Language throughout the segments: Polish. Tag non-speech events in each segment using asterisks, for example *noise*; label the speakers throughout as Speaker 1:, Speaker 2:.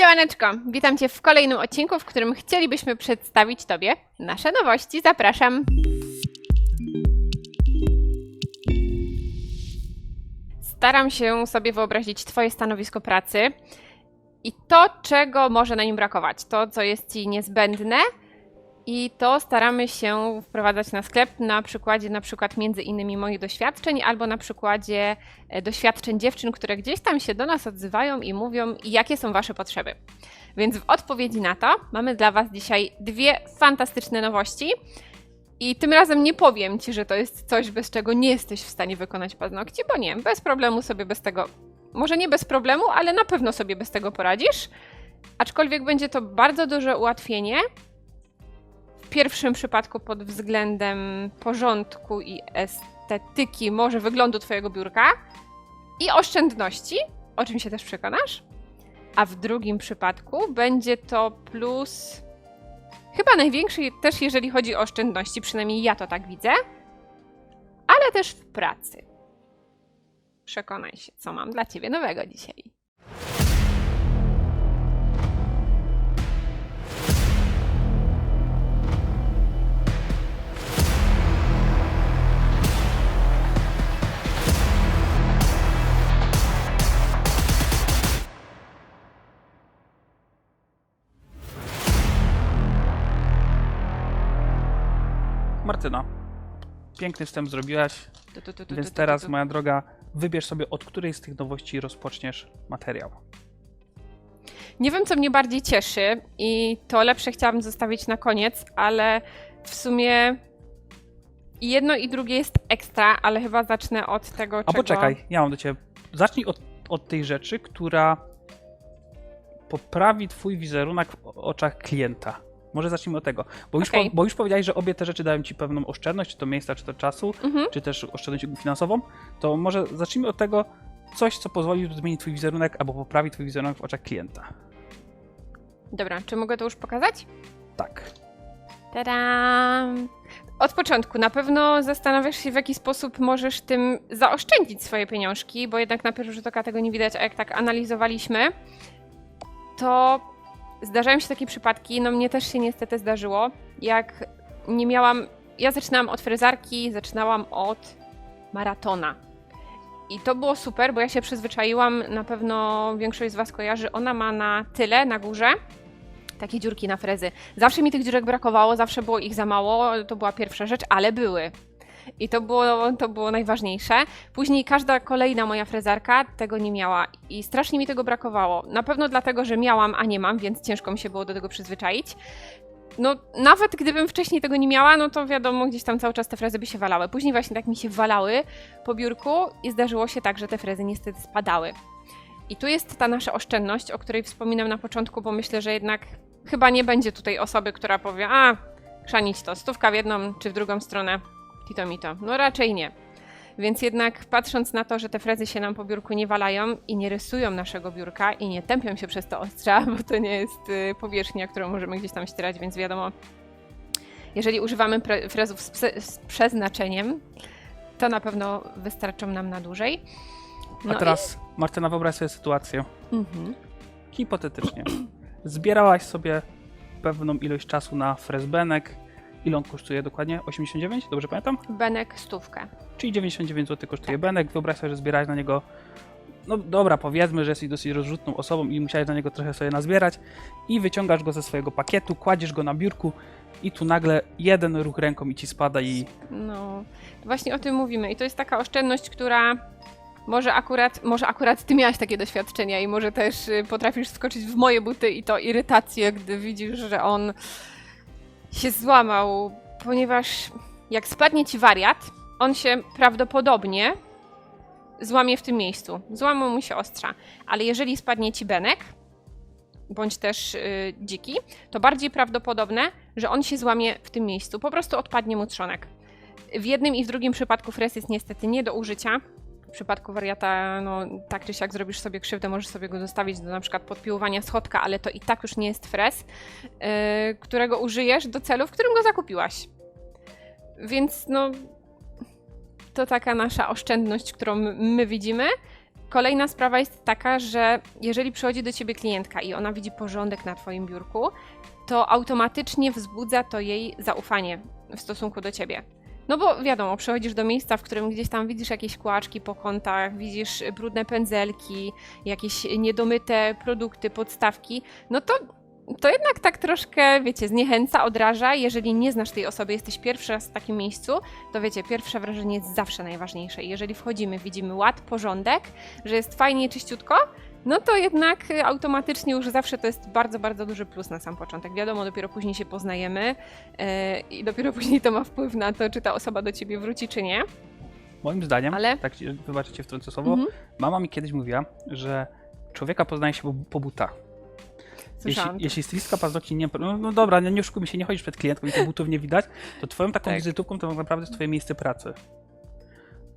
Speaker 1: Siemaneczko, witam Cię w kolejnym odcinku, w którym chcielibyśmy przedstawić Tobie nasze nowości. Zapraszam. Staram się sobie wyobrazić Twoje stanowisko pracy i to, czego może na nim brakować, to, co jest Ci niezbędne i to staramy się wprowadzać na sklep na przykładzie na przykład między innymi moich doświadczeń albo na przykładzie e, doświadczeń dziewczyn, które gdzieś tam się do nas odzywają i mówią, jakie są wasze potrzeby. Więc w odpowiedzi na to mamy dla was dzisiaj dwie fantastyczne nowości. I tym razem nie powiem ci, że to jest coś, bez czego nie jesteś w stanie wykonać paznokci, bo nie, bez problemu sobie bez tego, może nie bez problemu, ale na pewno sobie bez tego poradzisz. Aczkolwiek będzie to bardzo duże ułatwienie, pierwszym przypadku pod względem porządku i estetyki, może wyglądu Twojego biurka i oszczędności, o czym się też przekonasz. A w drugim przypadku będzie to plus chyba największy też, jeżeli chodzi o oszczędności, przynajmniej ja to tak widzę, ale też w pracy. Przekonaj się, co mam dla Ciebie nowego dzisiaj.
Speaker 2: Martyna, piękny wstęp zrobiłaś,
Speaker 1: Tu, tu, tu, tu,
Speaker 2: więc
Speaker 1: tu, tu,
Speaker 2: teraz,
Speaker 1: tu.
Speaker 2: moja droga, wybierz sobie, od której z tych nowości rozpoczniesz materiał.
Speaker 1: Nie wiem, co mnie bardziej cieszy i to lepsze chciałabym zostawić na koniec, ale w sumie i jedno i drugie jest ekstra, ale chyba zacznę od tego,
Speaker 2: A
Speaker 1: czego...
Speaker 2: poczekaj, ja mam do ciebie. Zacznij od, od tej rzeczy, która poprawi twój wizerunek w oczach klienta. Może zacznijmy od tego, bo już,
Speaker 1: Okej.
Speaker 2: po, bo już powiedziałeś, że obie te rzeczy dają ci pewną oszczędność, czy to miejsca, czy to czasu,
Speaker 1: Mhm.
Speaker 2: czy też oszczędność finansową, to może zacznijmy od tego, coś, co pozwoli zmienić twój wizerunek albo poprawi twój wizerunek w oczach klienta.
Speaker 1: Dobra, czy mogę to już pokazać?
Speaker 2: Tak.
Speaker 1: Tadam! Od początku na pewno zastanawiasz się, w jaki sposób możesz tym zaoszczędzić swoje pieniążki, bo jednak na pierwszy rzut oka tego nie widać, a jak tak analizowaliśmy, to zdarzają się takie przypadki, no mnie też się niestety zdarzyło, jak nie miałam, ja zaczynałam od frezarki, zaczynałam od maratona. I to było super, bo ja się przyzwyczaiłam, na pewno większość z Was kojarzy, ona ma na tyle, na górze, takie dziurki na frezy. Zawsze mi tych dziurek brakowało, zawsze było ich za mało, to była pierwsza rzecz, ale były. I to było, to było najważniejsze. Później każda kolejna moja frezarka tego nie miała i strasznie mi tego brakowało. Na pewno dlatego, że miałam, a nie mam, więc ciężko mi się było do tego przyzwyczaić. No, nawet gdybym wcześniej tego nie miała, no to wiadomo, gdzieś tam cały czas te frezy by się walały. Później właśnie tak mi się walały po biurku i zdarzyło się tak, że te frezy niestety spadały. I tu jest ta nasza oszczędność, o której wspominam na początku, bo myślę, że jednak chyba nie będzie tutaj osoby, która powie, a, chrzanić to, stówka w jedną czy w drugą stronę, tito mi to. No raczej nie. Więc jednak patrząc na to, że te frezy się nam po biurku nie walają i nie rysują naszego biurka i nie tępią się przez to ostrza, *laughs* bo to nie jest y, powierzchnia, którą możemy gdzieś tam ścierać, więc wiadomo, jeżeli używamy frezów z, z przeznaczeniem, to na pewno wystarczą nam na dłużej. No
Speaker 2: A teraz, Martyna, wyobraź sobie sytuację.
Speaker 1: I... Mhm.
Speaker 2: Hipotetycznie. Zbierałaś sobie pewną ilość czasu na frezbenek. Ile on kosztuje dokładnie? 89? Dobrze pamiętam?
Speaker 1: Benek stówkę.
Speaker 2: Czyli 99 zł kosztuje
Speaker 1: Tak.
Speaker 2: benek. Wyobraź sobie, że zbierałeś na niego. No dobra, powiedzmy, że jesteś dosyć rozrzutną osobą i musiałeś na niego trochę sobie nazbierać. I wyciągasz go ze swojego pakietu, kładziesz go na biurku i tu nagle jeden ruch ręką i ci spada i
Speaker 1: No, właśnie o tym mówimy. I to jest taka oszczędność, która może akurat, może akurat ty miałaś takie doświadczenia i może też y, potrafisz skoczyć w moje buty i to irytację, gdy widzisz, że on się złamał, ponieważ jak spadnie ci wariat, on się prawdopodobnie złamie w tym miejscu. Złamą mu się ostrza. Ale jeżeli spadnie ci benek, bądź też y, dziki, to bardziej prawdopodobne, że on się złamie w tym miejscu. Po prostu odpadnie mu trzonek. W jednym i w drugim przypadku fres jest niestety nie do użycia. W przypadku wariata, no tak czy siak zrobisz sobie krzywdę, możesz sobie go zostawić do na przykład podpiłowania schodka, ale to i tak już nie jest fres, yy, którego użyjesz do celu, w którym go zakupiłaś. Więc no, to taka nasza oszczędność, którą my widzimy. kolejna sprawa jest taka, że jeżeli przychodzi do ciebie klientka i ona widzi porządek na twoim biurku, to automatycznie wzbudza to jej zaufanie w stosunku do ciebie. No bo wiadomo, przychodzisz do miejsca, w którym gdzieś tam widzisz jakieś kłaczki po kątach, widzisz brudne pędzelki, jakieś niedomyte produkty, podstawki, no to to jednak tak troszkę, wiecie, zniechęca, odraża. Jeżeli nie znasz tej osoby, jesteś pierwszy raz w takim miejscu, to wiecie, pierwsze wrażenie jest zawsze najważniejsze. I jeżeli wchodzimy, widzimy ład, porządek, że jest fajnie, czyściutko, no to jednak y, automatycznie już zawsze to jest bardzo, bardzo duży plus na sam początek. Wiadomo, dopiero później się poznajemy yy, i dopiero *laughs* później to ma wpływ na to, czy ta osoba do ciebie wróci, czy nie.
Speaker 2: Moim zdaniem,
Speaker 1: Ale-
Speaker 2: tak ci- wybaczcie wtrącę słowo,
Speaker 1: Mhm.
Speaker 2: mama mi kiedyś mówiła, że człowieka poznaje się po, po butach. Jeśli, jeśli stylistka paznokci nie. No, no dobra, nie, nie oszukujmy się, nie chodzisz przed klientką i tych butów nie widać, to twoją taką
Speaker 1: Tak.
Speaker 2: wizytówką to tak naprawdę jest twoje miejsce pracy.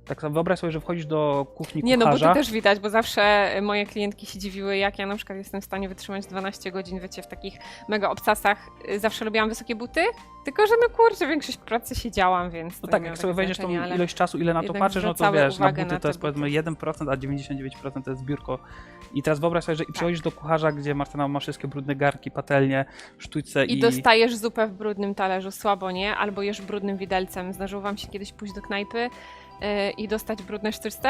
Speaker 2: Tak sobie wyobraź sobie, że wchodzisz do kuchni
Speaker 1: Nie, no bo
Speaker 2: kucharza.
Speaker 1: to też widać, bo zawsze moje klientki się dziwiły, jak ja na przykład jestem w stanie wytrzymać 12 godzin, wiecie, w takich mega obcasach. Zawsze lubiłam wysokie buty, tylko że no kurczę, większość pracy siedziałam, więc
Speaker 2: No tak, jak sobie wejdziesz tą ilość czasu, ile na to patrzysz, no to wiesz, na
Speaker 1: uwagę
Speaker 2: buty
Speaker 1: na
Speaker 2: to jest powiedzmy
Speaker 1: buty.
Speaker 2: 1%, a 99% to jest biurko. I teraz wyobraź sobie, że i przychodzisz do kucharza, gdzie Martyna ma wszystkie brudne garki, patelnie, sztućce
Speaker 1: I
Speaker 2: i...
Speaker 1: dostajesz zupę w brudnym talerzu, słabo, nie? Albo jesz brudnym widelcem. Zdarzyło wam się kiedyś pójść do knajpy yy, i dostać brudne sztućce?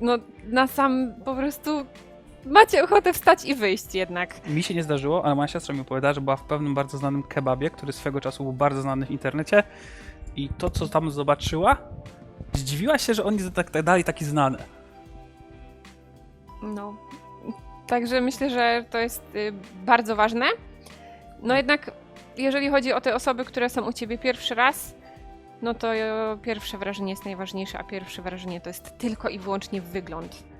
Speaker 1: No, na sam po prostu macie ochotę wstać i wyjść jednak.
Speaker 2: Mi się nie zdarzyło, ale moja siostra mi opowiadała, że była w pewnym bardzo znanym kebabie, który swego czasu był bardzo znany w internecie i to, co tam zobaczyła, zdziwiła się, że oni tak, tak dali taki znany.
Speaker 1: No. Także myślę, że to jest y, bardzo ważne. No jednak, jeżeli chodzi o te osoby, które są u ciebie pierwszy raz, no to y, pierwsze wrażenie jest najważniejsze, a pierwsze wrażenie to jest tylko i wyłącznie wygląd.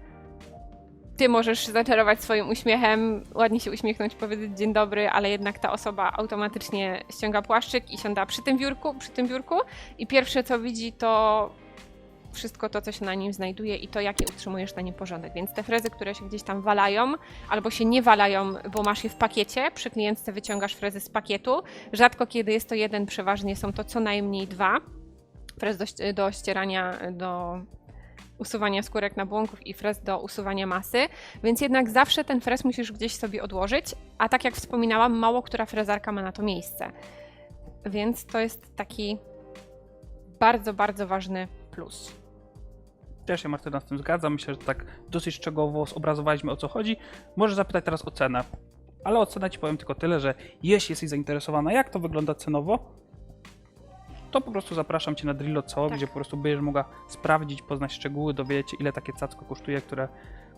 Speaker 1: Ty możesz zaczarować swoim uśmiechem, ładnie się uśmiechnąć, powiedzieć dzień dobry, ale jednak ta osoba automatycznie ściąga płaszczyk i siąda przy tym biurku, przy tym biurku i pierwsze co widzi to wszystko to, co się na nim znajduje i to, jaki utrzymujesz na nim porządek. Więc te frezy, które się gdzieś tam walają, albo się nie walają, bo masz je w pakiecie, przy klientce wyciągasz frezy z pakietu. Rzadko kiedy jest to jeden, przeważnie są to co najmniej dwa. Frez do, do ścierania, do usuwania skórek nabłonków i frez do usuwania masy, więc jednak zawsze ten frez musisz gdzieś sobie odłożyć, a tak jak wspominałam, mało która frezarka ma na to miejsce. Więc to jest taki bardzo, bardzo ważny plus.
Speaker 2: Też się Martyna z tym zgadzam. Myślę, że tak dosyć szczegółowo zobrazowaliśmy o co chodzi. Możesz zapytać teraz o cenę. Ale o cenę ci powiem tylko tyle, że jeśli jesteś zainteresowana, jak to wygląda cenowo, to po prostu zapraszam cię na Drillo Co,
Speaker 1: Tak.
Speaker 2: gdzie po prostu będziesz mogła sprawdzić, poznać szczegóły, dowiedzieć się, ile takie cacko kosztuje, które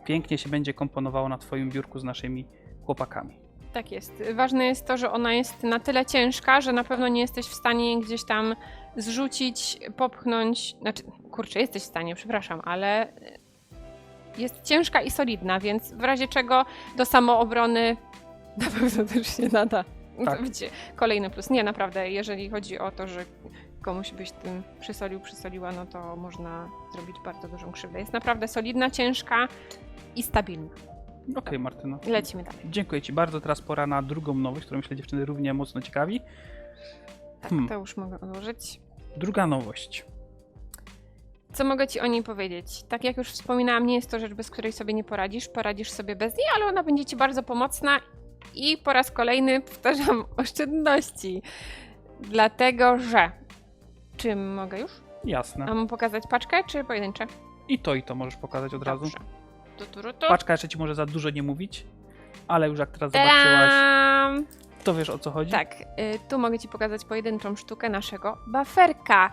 Speaker 2: pięknie się będzie komponowało na twoim biurku z naszymi chłopakami.
Speaker 1: Tak jest. Ważne jest to, że ona jest na tyle ciężka, że na pewno nie jesteś w stanie gdzieś tam zrzucić, popchnąć. Znaczy, kurczę, jesteś w stanie, przepraszam, ale jest ciężka i solidna, więc w razie czego do samoobrony *laughs* na pewno też się nada.
Speaker 2: Tak. *laughs*
Speaker 1: Tak. Kolejny plus. Nie, naprawdę, jeżeli chodzi o to, że komuś byś tym przysolił, przysoliła, no to można zrobić bardzo dużą krzywdę. Jest naprawdę solidna, ciężka i stabilna.
Speaker 2: Okej, Martyno.
Speaker 1: Lecimy dalej.
Speaker 2: Dziękuję ci bardzo. Teraz pora na drugą nowość, którą myślę dziewczyny równie mocno ciekawi.
Speaker 1: Tak,
Speaker 2: Hmm.
Speaker 1: to już mogę odłożyć.
Speaker 2: Druga nowość.
Speaker 1: Co mogę Ci o niej powiedzieć? Tak jak już wspominałam, nie jest to rzecz, bez której sobie nie poradzisz. Poradzisz sobie bez niej, ale ona będzie Ci bardzo pomocna i po raz kolejny powtarzam *laughs* oszczędności. Dlatego, że. Czym mogę już?
Speaker 2: Jasne.
Speaker 1: Mam pokazać paczkę czy pojedyncze?
Speaker 2: I to i to możesz pokazać od razu.
Speaker 1: Dobrze. Tu, tu, tu, tu.
Speaker 2: Paczka jeszcze ci może za dużo nie mówić, ale już jak teraz zobaczyłaś,
Speaker 1: Tadam!
Speaker 2: to wiesz o co chodzi.
Speaker 1: Tak, y, tu mogę Ci pokazać pojedynczą sztukę naszego baferka.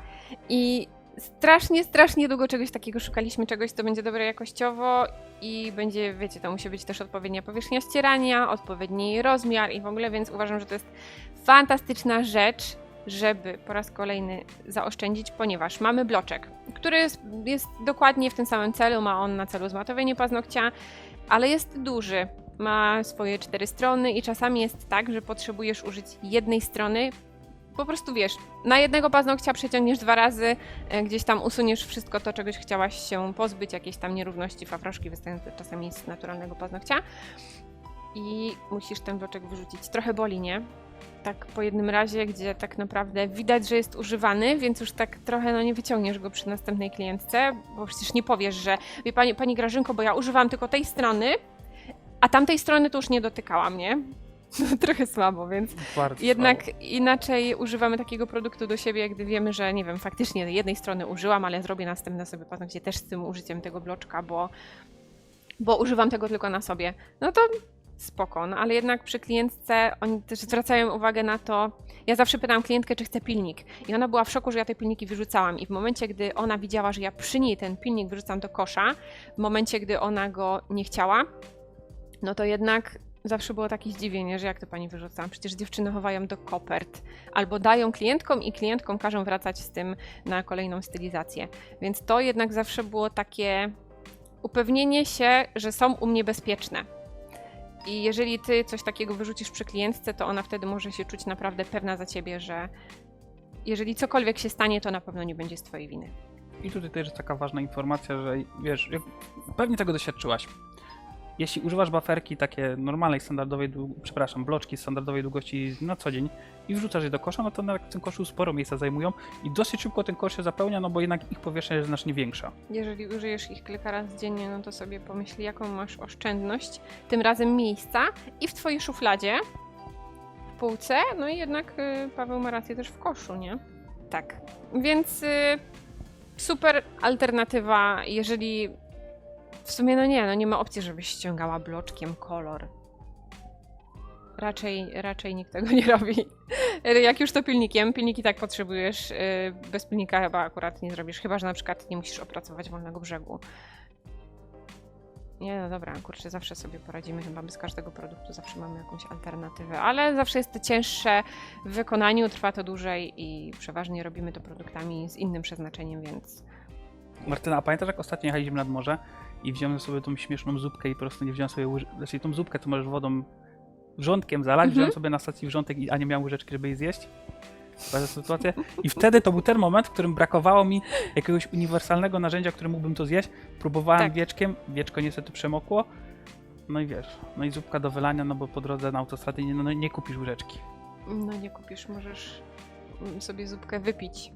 Speaker 1: I strasznie, strasznie długo czegoś takiego szukaliśmy, czegoś, co będzie dobre jakościowo i będzie, wiecie, to musi być też odpowiednia powierzchnia ścierania, odpowiedni rozmiar i w ogóle, więc uważam, że to jest fantastyczna rzecz, żeby po raz kolejny zaoszczędzić, ponieważ mamy bloczek, który jest, jest dokładnie w tym samym celu, ma on na celu zmatowienie paznokcia, ale jest duży, ma swoje cztery strony i czasami jest tak, że potrzebujesz użyć jednej strony. Po prostu wiesz, na jednego paznokcia przeciągniesz dwa razy, e, gdzieś tam usuniesz wszystko to, czegoś chciałaś się pozbyć, jakieś tam nierówności, fafroszki wystające czasami z naturalnego paznokcia. I musisz ten bloczek wyrzucić. Trochę boli, nie? tak po jednym razie, gdzie tak naprawdę widać, że jest używany, więc już tak trochę no nie wyciągniesz go przy następnej klientce, bo przecież nie powiesz, że wie pani, pani Grażynko, bo ja używam tylko tej strony, a tamtej strony to już nie dotykałam, nie? *laughs* Trochę słabo, więc
Speaker 2: Bardzo
Speaker 1: jednak
Speaker 2: słabo.
Speaker 1: inaczej używamy takiego produktu do siebie, gdy wiemy, że nie wiem, faktycznie jednej strony użyłam, ale zrobię następne sobie paznokcie też z tym użyciem tego bloczka, bo, bo używam tego tylko na sobie. No to spoko, no ale jednak przy klientce oni też zwracają uwagę na to. Ja zawsze pytałam klientkę, czy chce pilnik. I ona była w szoku, że ja te pilniki wyrzucałam. I w momencie, gdy ona widziała, że ja przy niej ten pilnik wyrzucam do kosza, w momencie, gdy ona go nie chciała, no to jednak zawsze było takie zdziwienie, że jak to pani wyrzucam? Przecież dziewczyny chowają do kopert albo dają klientkom i klientkom każą wracać z tym na kolejną stylizację. Więc to jednak zawsze było takie upewnienie się, że są u mnie bezpieczne. I jeżeli ty coś takiego wyrzucisz przy klientce, to ona wtedy może się czuć naprawdę pewna za ciebie, że jeżeli cokolwiek się stanie, to na pewno nie będzie z twojej winy.
Speaker 2: I tutaj też jest taka ważna informacja, że wiesz, pewnie tego doświadczyłaś. Jeśli używasz baferki takie normalnej, standardowej, przepraszam, bloczki standardowej długości na co dzień i wrzucasz je do kosza, no to na w tym koszu sporo miejsca zajmują i dosyć szybko ten kosz się zapełnia, no bo jednak ich powierzchnia jest znacznie większa.
Speaker 1: Jeżeli użyjesz ich kilka razy dziennie, no to sobie pomyśl, jaką masz oszczędność, tym razem miejsca i w twojej szufladzie, w półce, no i jednak y, Paweł ma rację też w koszu, nie? Tak. Więc y, super alternatywa, jeżeli w sumie no nie, no nie ma opcji, żebyś ściągała bloczkiem kolor. Raczej, raczej nikt tego nie robi. *laughs* Jak już to pilnikiem, pilnik i tak potrzebujesz, y, bez pilnika chyba akurat nie zrobisz, chyba że na przykład nie musisz opracować wolnego brzegu. Nie, no dobra, kurczę, zawsze sobie poradzimy, chyba bez każdego produktu zawsze mamy jakąś alternatywę, ale zawsze jest to cięższe w wykonaniu, trwa to dłużej i przeważnie robimy to produktami z innym przeznaczeniem, więc
Speaker 2: Martyna, a pamiętasz jak ostatnio jechaliśmy nad morze i wziąłem sobie tą śmieszną zupkę i po prostu nie wziąłem sobie łyż... Znaczy tą zupkę to możesz wodą wrzątkiem zalać,
Speaker 1: Mhm.
Speaker 2: wziąłem sobie na stacji wrzątek, i- a nie miałem łyżeczki, żeby jej zjeść. Sytuacja. I wtedy to był ten moment, w którym brakowało mi jakiegoś uniwersalnego narzędzia, którym mógłbym to zjeść. Próbowałem
Speaker 1: Tak.
Speaker 2: wieczkiem, wieczko niestety przemokło. No i wiesz, no i zupka do wylania, no bo po drodze na autostradzie nie, no, nie kupisz łyżeczki.
Speaker 1: no nie kupisz, możesz mm, sobie zupkę wypić.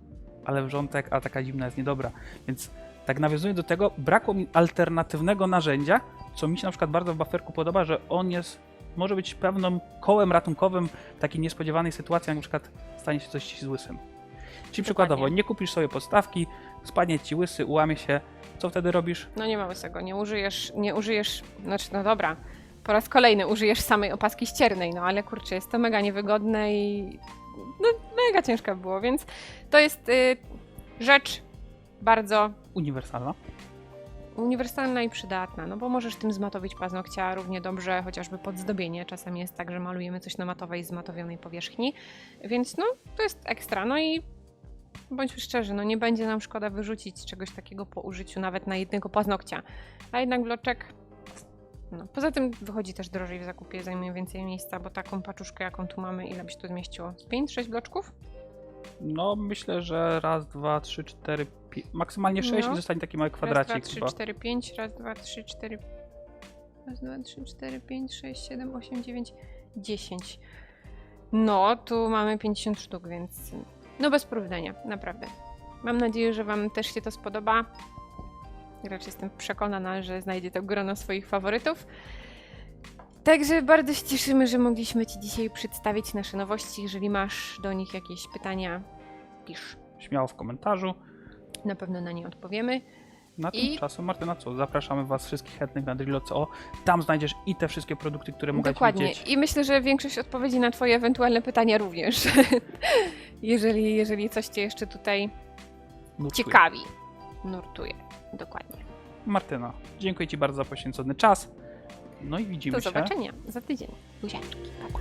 Speaker 2: ale wrzątek, a taka zimna jest niedobra. Więc tak nawiązując do tego, brakło mi alternatywnego narzędzia, co mi się na przykład bardzo w baferku podoba, że on jest, może być pewnym kołem ratunkowym w takiej niespodziewanej sytuacji, jak na przykład stanie się coś z łysym. Czyli przykładowo, nie kupisz sobie podstawki, spadnie ci łysy, ułamie się, co wtedy robisz?
Speaker 1: No nie ma łysego, nie użyjesz, nie użyjesz, znaczy no dobra, po raz kolejny użyjesz samej opaski ściernej, no ale kurczę, jest to mega niewygodne i no mega ciężko było, więc to jest y, rzecz bardzo
Speaker 2: Uniwersalna.
Speaker 1: uniwersalna i przydatna, no bo możesz tym zmatowić paznokcia równie dobrze, chociażby pod zdobienie. Czasem jest tak, że malujemy coś na matowej, zmatowionej powierzchni, więc no to jest ekstra. No i bądźmy szczerzy, no nie będzie nam szkoda wyrzucić czegoś takiego po użyciu nawet na jednego paznokcia, a jednak bloczek. No, poza tym wychodzi też drożej w zakupie, zajmuje więcej miejsca, bo taką paczuszkę, jaką tu mamy, ile by się tu zmieściło? Z 5-6 bloczków?
Speaker 2: No myślę, że raz, dwa, trzy, cztery, maksymalnie sześć
Speaker 1: No.
Speaker 2: i zostanie taki mały
Speaker 1: Raz,
Speaker 2: kwadracik
Speaker 1: dwa, trzy,
Speaker 2: chyba.
Speaker 1: cztery, pięć. Raz, dwa, trzy, cztery. Raz, dwa, trzy, cztery, pięć, sześć, siedem, osiem, dziewięć, dziesięć. No, tu mamy 50 sztuk, więc no bez porównania, naprawdę. Mam nadzieję, że Wam też się to spodoba. Raczej jestem przekonana, że znajdzie to grono swoich faworytów. Także bardzo się cieszymy, że mogliśmy Ci dzisiaj przedstawić nasze nowości. Jeżeli masz do nich jakieś pytania, pisz.
Speaker 2: Śmiało w komentarzu.
Speaker 1: Na pewno na nie odpowiemy.
Speaker 2: Na
Speaker 1: I-
Speaker 2: tymczasem, Martyna, co? Zapraszamy Was wszystkich chętnych na Drillo.co. Tam znajdziesz i te wszystkie produkty, które mogę
Speaker 1: Dokładnie.
Speaker 2: widzieć.
Speaker 1: I myślę, że większość odpowiedzi na Twoje ewentualne pytania również. *laughs* jeżeli, jeżeli coś Cię jeszcze tutaj
Speaker 2: Nurtuję.
Speaker 1: ciekawi. Nurtuje. Dokładnie.
Speaker 2: Martyna, dziękuję Ci bardzo za poświęcony czas. No i widzimy
Speaker 1: Do
Speaker 2: się.
Speaker 1: zobaczenia za tydzień. Buziaczki. Pa, pa.